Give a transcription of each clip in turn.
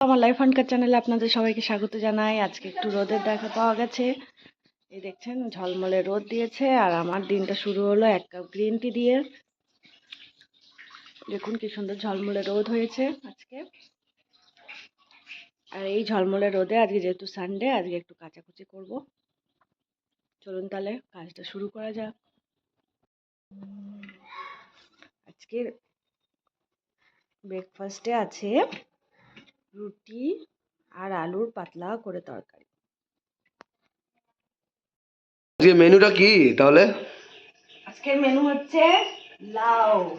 আমার লাইফ হান্ডকার চ্যানেলে আপনাদের সবাইকে স্বাগত জানাই। আজকে একটু রোদের দেখা পাওয়া গেছে। এই দেখছেন, ঝলমলে রোদ দিয়েছে আর আমার দিনটা শুরু হলো এক কাপ গ্রিন টি দিয়ে। দেখুন কি সুন্দর ঝলমলে রোদ হয়েছে আজকে। আর এই ঝলমলে রোদে আজকে যেহেতু সানডে আজকে একটু কাচাকুচি করব। চলুন তাহলে কাজটা শুরু করা যাক। আজকের ব্রেকফাস্টে আছে রুটি আর আলুর পাতলা করে তরকারি। আজকে মেনুটা কি তাহলে? আজকের মেনু হচ্ছে লাউ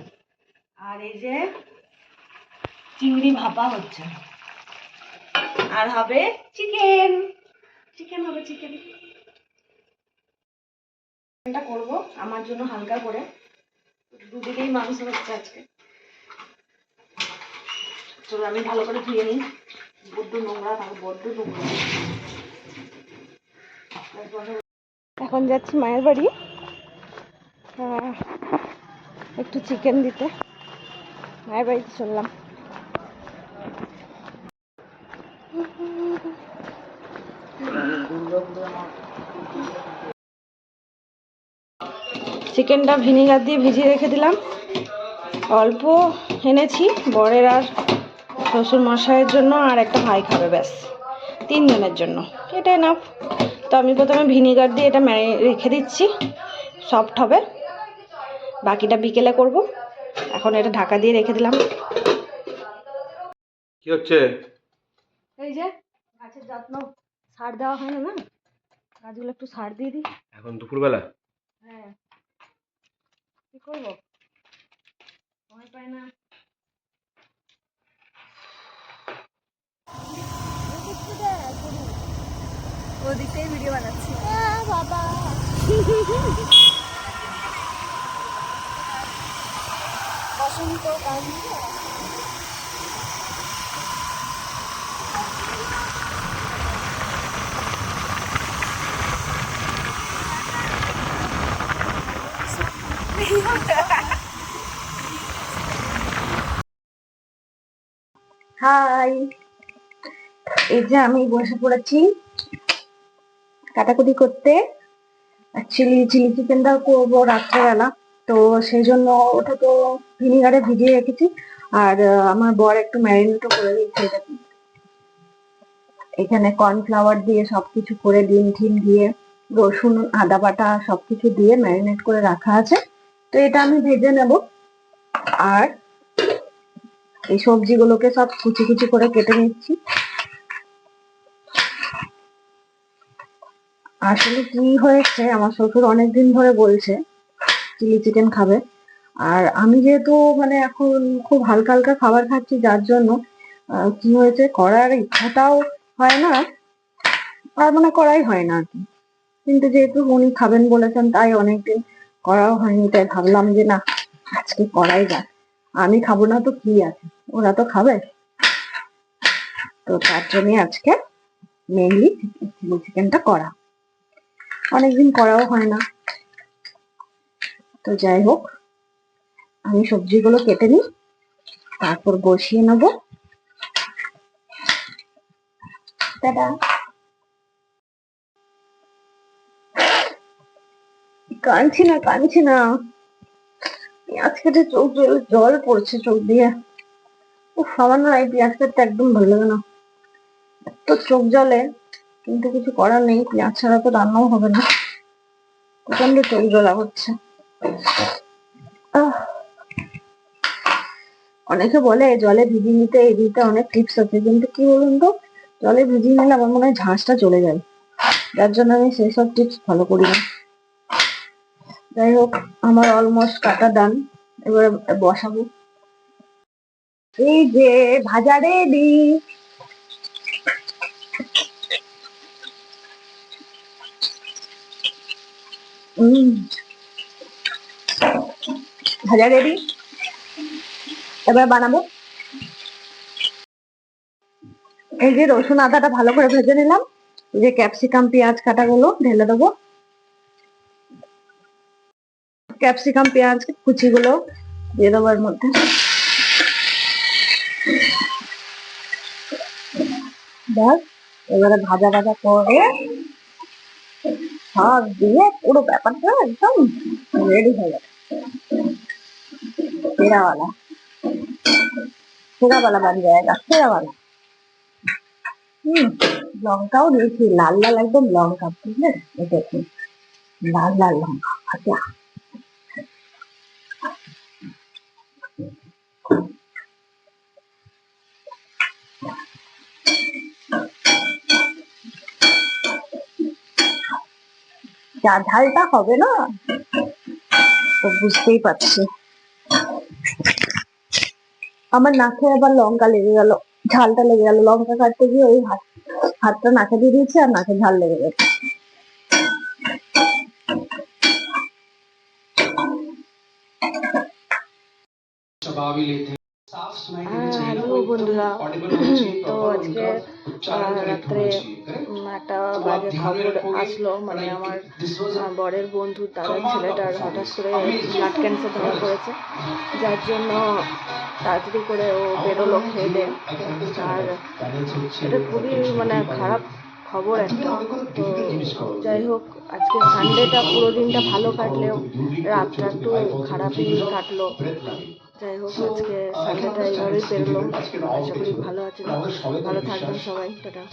আর এই যে চিংড়ি ভাপা হচ্ছে। আর হবে চিকেন। চিকেন হবে চিকেন। চিকেনটা করব আমার জন্য হালকা করে। দুদিকেই মাংস হচ্ছে আজকে। আমি ভালো করে ধুয়ে নিই। বড্ড নোংরা তারপর বড্ড নোংরা। এখন যাচ্ছি মায়ের বাড়ি। একটু চিকেন দিতে। মায়ের বাড়িতে চললাম। চিকেনটা ভিনিগার দিয়ে ভিজিয়ে রেখে দিলাম। অল্প এনেছি, বরের আর শ্বশুর মশাইয়ের জন্য আর একটা ভাই খাবে ব্যাস। তিনজনের জন্য। এটাই না তো আমি প্রথমে ভিনিগার দিয়ে এটা ম্যারি রেখে দিচ্ছি। সফট হবে। বাকিটা বিকেলে করব। এখন এটা ঢাকা দিয়ে রেখে দিলাম। কি হচ্ছে? এই যে গাছের যত্ন। সার দেওয়া হয় না না? গাছগুলো একটু সার দিয়ে দিই। এখন দুপুরবেলা? হ্যাঁ। কি করব? সময় পাই না। ভিডিও বানাচ্ছি। বাবা বসন্ত হাই এই যে আমি বসে পড়েছি। কাটাকুটি করতে অ্যাকচুয়ালি চিলি চিকেনটা করব রাত্রেবেলা। তো সেই জন্য ওটা তো ভিনিগারে ভিজিয়ে রেখেছি। আর আমার বর একটু ম্যারিনেটও করে দিয়েছে এখানে কর্নফ্লাওয়ার দিয়ে সবকিছু করে, ডিম টিম দিয়ে, রসুন, আদা বাটা সবকিছু দিয়ে ম্যারিনেট করে রাখা আছে। তো এটা আমি ভেজে নেব। আর এই সবজিগুলোকে সব কুচি কুচি করে কেটে নিচ্ছি। আসলে কি হয়েছে, আমার শ্বশুর অনেকদিন ধরে বলছে চিলি চিকেন খাবে। আর আমি যেহেতু মানে এখন খুব হালকা হালকা খাবার খাচ্ছি, যার জন্য কি হয়েছে, করার ইচ্ছাটাও হয় না, আর মানে করাই হয় না আর কি। কিন্তু যেহেতু উনি খাবেন বলেছেন, তাই অনেকদিন করাও হয়নি, তাই ভাবলাম যে না, আজকে করাই যাক। আমি খাব না তো কি আছে? ওরা তো খাবে। তো তার জন্য আজকে মেনলি চিলি চিকেনটা করা। অনেকদিন করাও হয় না। তো যাই হোক, আমি সবজিগুলো কেটে নিই, তারপর বসিয়ে নেব। কাঁদছি না কাঁদছি না। পেঁয়াজ কেটে চোখ জল জল পড়ছে চোখ দিয়ে। উফ, আমার না এই পেঁয়াজ কাটতে একদম ভালো লাগে না। এত চোখ জলে কিন্তু কিছু করার নেই, পেঁয়াজ ছাড়া তো রান্নাও হবে না। প্রচণ্ড চোখ জ্বলা হচ্ছে অনেকে বলে জলে ভিজিয়ে নিতে এই দিতে অনেক টিপস আছে, কিন্তু কি বলুন তো? জলে ভিজিয়ে নিলে আমার মনে হয় ঝাঁসটা চলে যায়। যার জন্য আমি সেই সব টিপস ফলো করি না। যাই হোক, আমার অলমোস্ট কাটা ডান এবারে বসাবো। এই যে ভাজা রেডি ভাজা রেডি এবার বানাবো। এই যে রসুন আদাটা ভালো করে ভেজে নিলাম। এই যে ক্যাপসিকাম, পেঁয়াজ, কাটাগুলো ঢেলে দেবো। ক্যাপসিকাম, পেঁয়াজ, কুচিগুলো দিয়ে দেবো এর মধ্যে। ব্যাস, এবারে ভাজা ভাজা করে সব দিয়ে পুরো ব্যাপারটা একদম রেডি হয়ে যাবে সেরাওয়ালা সেরাওয়ালা বান জায়গা সেরাওয়ালা হুম, লঙ্কাও দিয়েছি। লাল লাল একদম লঙ্কা বুঝলেন দেখুন লাল লাল লঙ্কা ভাজা যা ঝালটা হবে না? তো বুঝতেই পারছি। আমার নাকে আবার লঙ্কা লেগে গেল, ঝালটা লেগে গেল। লঙ্কা কাটতে গিয়ে ওই হাত, হাতটা নাকে দিয়ে দিয়েছি আর নাকে ঝাল লেগে গেছে হ্যালো বন্ধুরা তো আজকে রাত্রে একটা বাজে খবর আসলো মানে আমার বরের বন্ধু দাদার ছেলেটার হঠাৎ করে ব্লাড ক্যান্সার ধরা পড়েছে যার জন্য তাড়াতাড়ি করে ও বেরোলো খেয়ে দেয় আর এটা খুবই মানে খারাপ খবর একটা তো যাই হোক আজকে সানডেটা পুরো দিনটা ভালো কাটলেও রাতটা একটু খারাপই কাটলো। যাই হোক আজকে সানডেটা এইভাবেই পেরোলো। আশা করি ভালো আছে ভালো থাকবেন সবাই। টাটা।